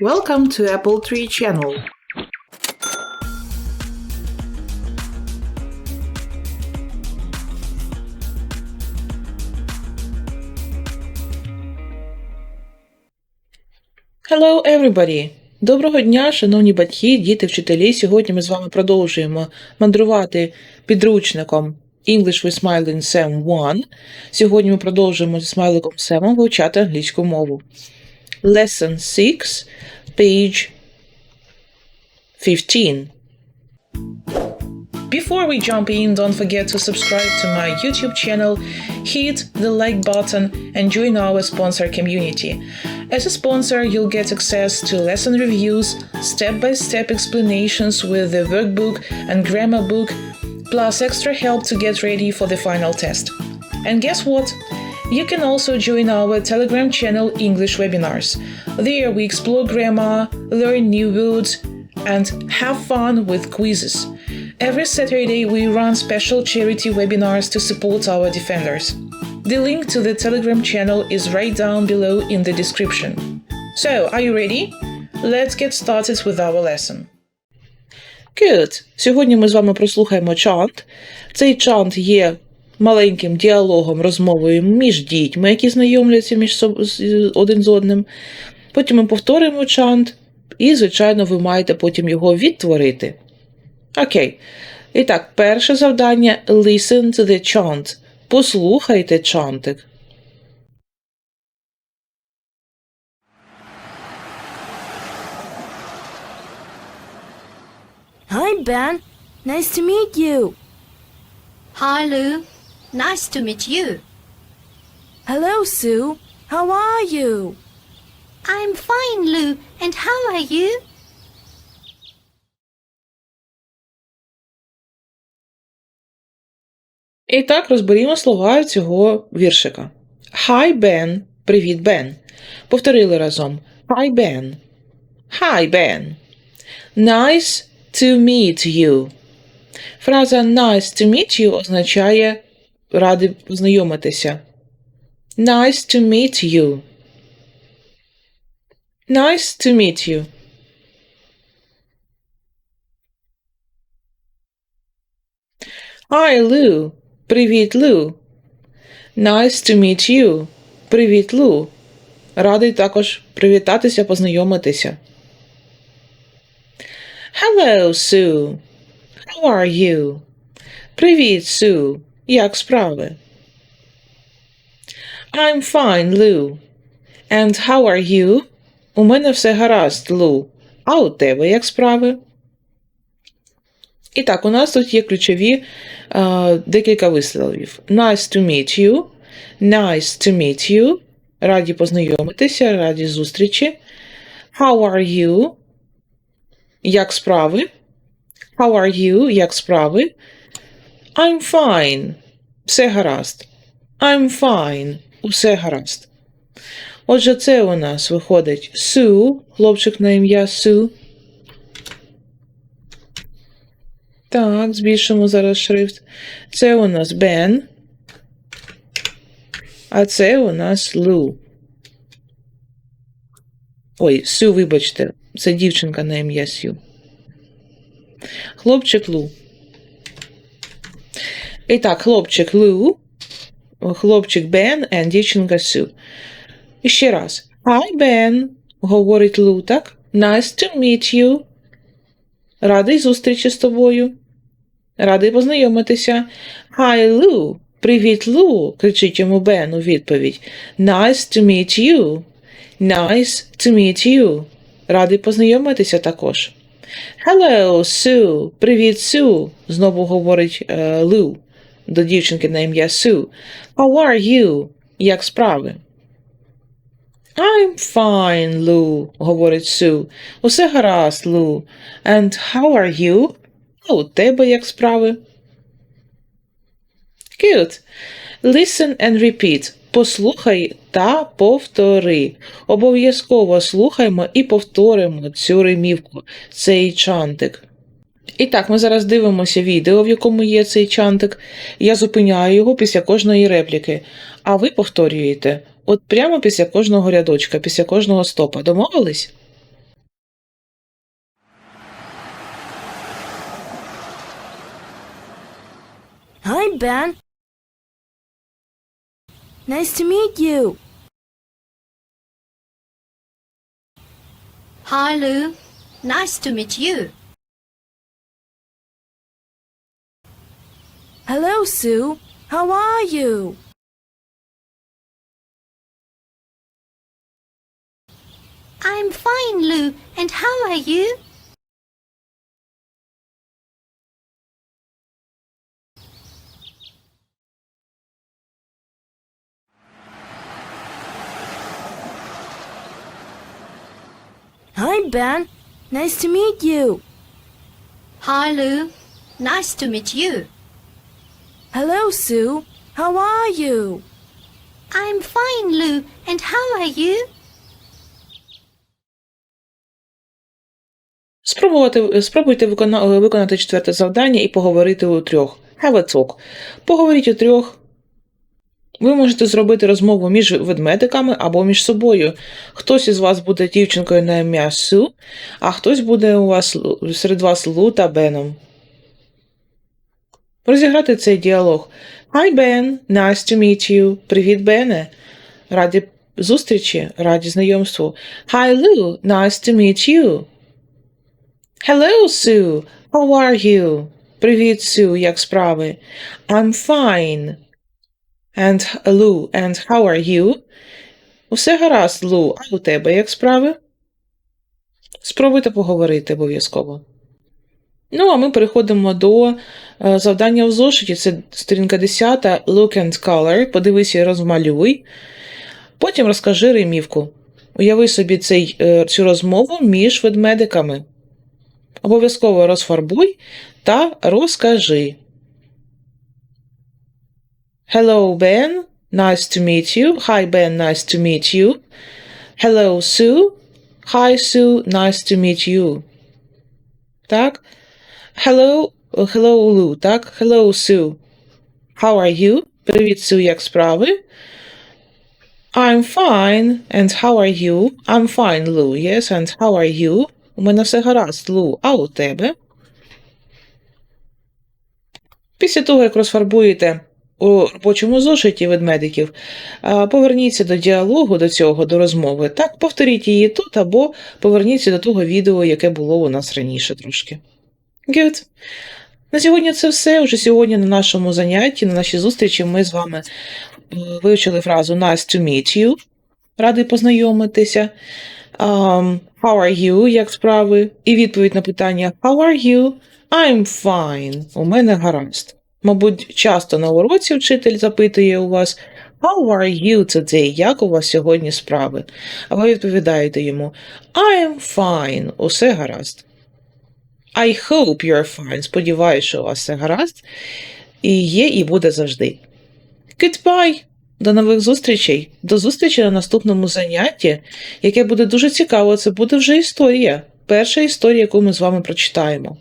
Welcome to Apple Tree Channel. Hello, everybody! Доброго дня, шановні батьки, діти, вчителі. Сьогодні ми з вами продовжуємо мандрувати підручником English with Smiling Sam 1. Сьогодні ми продовжуємо зі смайликом Семом вивчати англійську мову. Lesson 6, page 15. Before we jump in, don't forget to subscribe to my YouTube channel, hit the like button, and join our sponsor community. As a sponsor, you'll get access to lesson reviews, step by step explanations with the workbook and grammar book, plus extra help to get ready for the final test. And guess what? You can also join our Telegram channel English Webinars. There we explore grammar, learn new words, and have fun with quizzes. Every Saturday, we run special charity webinars to support our defenders. The link to the Telegram channel is right down below in the description. So, are you ready? Let's get started with our lesson. Good. Сьогодні ми з вами прослухаємо чант. Цей чант є маленьким діалогом, розмовою між дітьми, які знайомляться між соб... один з одним. Потім ми повторимо чант, і, звичайно, ви маєте потім його відтворити. Окей. І так, перше завдання listen to the chant. Послухайте чантик. Hi, Ben. Nice to meet you. Hi, Lou. Nice to meet you. Hello, Sue. How are you? I'm fine, Lou. And how are you? І так розберімо слова цього віршика. Hi, Ben. Привіт, Бен. Повторили разом. Hi, Ben. Hi, Ben. Nice to meet you. Фраза nice to meet you означає ради познайомитися. Nice to meet you. Nice to meet you. Hi, Lou. Привіт, Лу. Nice to meet you. Привіт, Лу. Радий також привітатися, познайомитися. Hello, Sue. How are you? Привіт, Су. Як справи? I'm fine, Lou. And how are you? У мене все гаразд, Лу. А у тебе як справи? І так, у нас тут є ключові е, декілька висловів. Nice to meet you. Nice to meet you. Раді познайомитися, раді зустрічі. How are you? Як справи? How are you? Як справи? I'm fine. Все гаразд. I'm fine. Усе гаразд. Отже, це у нас виходить Sue, хлопчик на ім'я Sue. Так, збільшимо зараз шрифт. Це у нас Бен. А це у нас Лу. Ой, Сю, вибачте, це дівчинка на ім'я Сю. Хлопчик Лу. І так, хлопчик Лу, хлопчик Бен і дівчинка Сю. І ще раз. Hi, Бен, говорить Лу, так? Nice to meet you. Радий зустрічі з тобою. Радий познайомитися. Hi, Лу. Привіт, Лу. кричить йому Бен у відповідь. Nice to meet you. Nice to meet you. Радий познайомитися також. Hello, Sue. Привіт, Су. Знову говорить е, Лу до дівчинки на ім'я Су. How are you? Як справи? I'm fine, Лу, говорить Су. Усе гаразд, Лу. And how are you? А у тебе як справи? Good. Listen and repeat. Послухай та повтори. Обов'язково слухаймо і повторимо цю римівку, цей чантик. І так, ми зараз дивимося відео, в якому є цей чантик. Я зупиняю його після кожної репліки. А ви повторюєте от прямо після кожного рядочка, після кожного стопа. Домовились? Hi, Ben. Nice to meet you. Hi, Lou. Nice to meet you. Hello, Sue. How are you? I'm fine, Lou. And how are you? Hi, Ben. Nice to meet you. Hi, Lou. Nice to meet you. Hello, Sue. How are you? I'm fine, Lou. And how are you? Спробувати, спробуйте викона, виконати четверте завдання і поговорити у трьох. Have a talk. Поговоріть у трьох. Ви можете зробити розмову між ведмедиками або між собою. Хтось із вас буде дівчинкою на ім'я Су, а хтось буде у вас серед вас Лу та Беном. Розіграти цей діалог. Hi, Ben. Nice to meet you. Привіт, Бене. Раді зустрічі, раді знайомству. Hi, Lou. Nice to meet you. Hello, Sue. How are you? Привіт, Сю, як справи? I'm fine. And Lou, and how are you? Усе гаразд, Лу, а у тебе як справи? Спробуйте поговорити обов'язково. Ну, а ми переходимо до е, завдання в зошиті. Це сторінка 10. Look and color. Подивись і розмалюй. Потім розкажи римівку. Уяви собі цей, е, цю розмову між ведмедиками. Обов'язково розфарбуй та розкажи. Hello, Ben. Nice to meet you. Hi, Ben. Nice to meet you. Hello, Sue. Hi, Sue. Nice to meet you. Так. Hello, hello, Lou. Так. Hello, Sue. How are you? Привіт, Су, як справи? I'm fine. And how are you? I'm fine, Lou. Yes, and how are you? У мене все гаразд, Лу, а у тебе? Після того, як розфарбуєте у робочому зошиті ведмедиків, поверніться до діалогу, до цього, до розмови. Так, повторіть її тут, або поверніться до того відео, яке було у нас раніше трошки. Good. На сьогодні це все. Уже сьогодні на нашому занятті, на нашій зустрічі, ми з вами е, вивчили фразу nice to meet you. Радий познайомитися. Um, how are you? Як справи? І відповідь на питання How are you? I'm fine. У мене гаразд. Мабуть, часто на уроці вчитель запитує у вас How are you today? Як у вас сьогодні справи? А ви відповідаєте йому I'm fine. Усе гаразд. I hope you're fine. Сподіваюся, що у вас все гаразд. І є, і буде завжди. Goodbye! До нових зустрічей. До зустрічі на наступному занятті, яке буде дуже цікаво. Це буде вже історія. Перша історія, яку ми з вами прочитаємо.